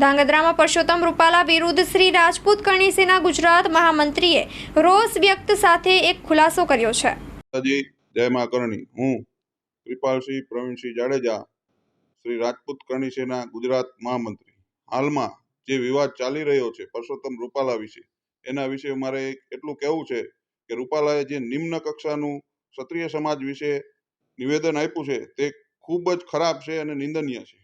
ધાંગધ્રામાં પરસોત્તમ રૂપાલા વિરુદ્ધ શ્રી રાજપૂત કરણી સેના ગુજરાત મહામંત્રીએ રોષ વ્યક્ત સાથે એક ખુલાસો કર્યો છે. જય મા હું કૃપાલસિંહ પ્રવીણસિંહ જાડેજા, શ્રી રાજપૂત કરણી સેના ગુજરાત મહામંત્રી. હાલમાં જે વિવાદ ચાલી રહ્યો છે પરસોત્તમ રૂપાલા વિશે, એના વિશે મારે એટલું કહેવું છે કે રૂપાલાએ જે નિમ્ન કક્ષાનું ક્ષત્રિય સમાજ વિશે નિવેદન આપ્યું છે, તે ખૂબ જ ખરાબ છે અને નિંદનીય છે.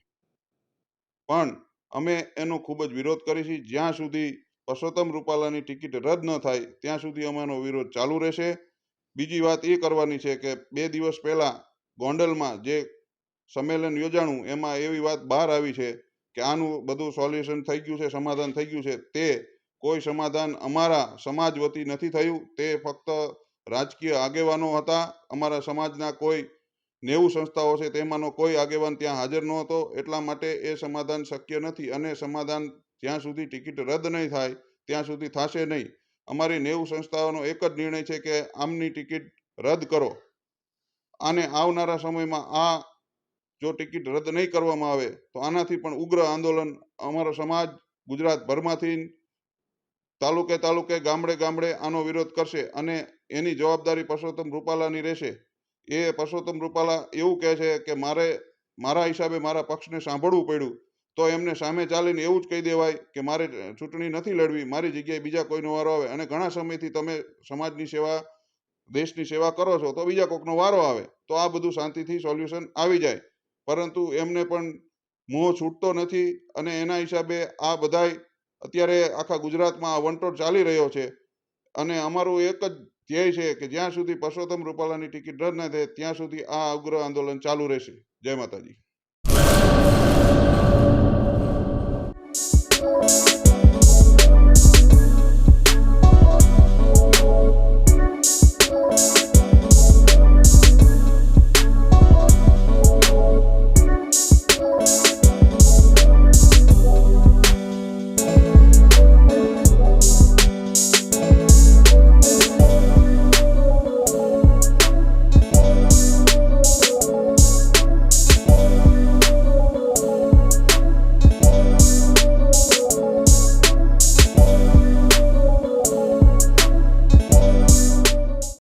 પણ અમે એનો ખૂબ જ વિરોધ કરીશું જ્યાં સુધી પરસોત્તમ રૂપાલાની ટિકિટ રદ ન થાય, ત્યાં સુધી અમારો વિરોધ ચાલુ રહેશે. બીજી વાત એ કરવાની છે કે બે દિવસ પહેલાં ગોંડલમાં જે સંમેલન યોજાણું, એમાં એવી વાત બહાર આવી છે કે આનું બધું સોલ્યુશન થઈ ગયું છે, સમાધાન થઈ ગયું છે. તે કોઈ સમાધાન અમારા સમાજ વતી નથી થયું. તે ફક્ત રાજકીય આગેવાનો હતા. અમારા સમાજના કોઈ નેવું સંસ્થાઓ છે, તેમાંનો કોઈ આગેવાન ત્યાં હાજર ન હતો એટલા માટે એ સમાધાન શક્ય નથી અને સમાધાન જ્યાં સુધી ટિકિટ રદ નહીં થાય, ત્યાં સુધી થશે નહીં. અમારી નેવું સંસ્થાઓનો એક જ નિર્ણય છે કે આમની ટિકિટ રદ કરો. અને આવનારા સમયમાં આ જો ટિકિટ રદ નહીં કરવામાં આવે, તો આનાથી પણ ઉગ્ર આંદોલન અમારો સમાજ ગુજરાતભરમાંથી તાલુકે તાલુકે ગામડે ગામડે આનો વિરોધ કરશે અને એની જવાબદારી પરસોત્તમ રૂપાલાની રહેશે. એ પરસોત્તમ રૂપાલા એવું કહે છે કે મારે, મારા હિસાબે મારા પક્ષને સાંભળવું પડ્યું, તો એમને સામે ચાલીને એવું જ કહી દેવાય કે મારે ચૂંટણી નથી લડવી, મારી જગ્યાએ બીજા કોઈનો વારો આવે. અને ઘણા સમયથી તમે સમાજની સેવા, દેશની સેવા કરો છો, તો બીજા કોઈકનો વારો આવે. તો આ બધું શાંતિથી સોલ્યુશન આવી જાય. પરંતુ એમને પણ મોહ છૂટતો નથી અને એના હિસાબે આ બધાય અત્યારે આખા ગુજરાતમાં આ વંટોળ ચાલી રહ્યો છે. અને અમારું એક જ ધ્યેય છે કે જ્યાં સુધી પરસોત્તમ રૂપાલાની ટિકિટ રદ ન થાય, ત્યાં સુધી આ ઉગ્ર આંદોલન ચાલુ રહેશે. જય માતાજી.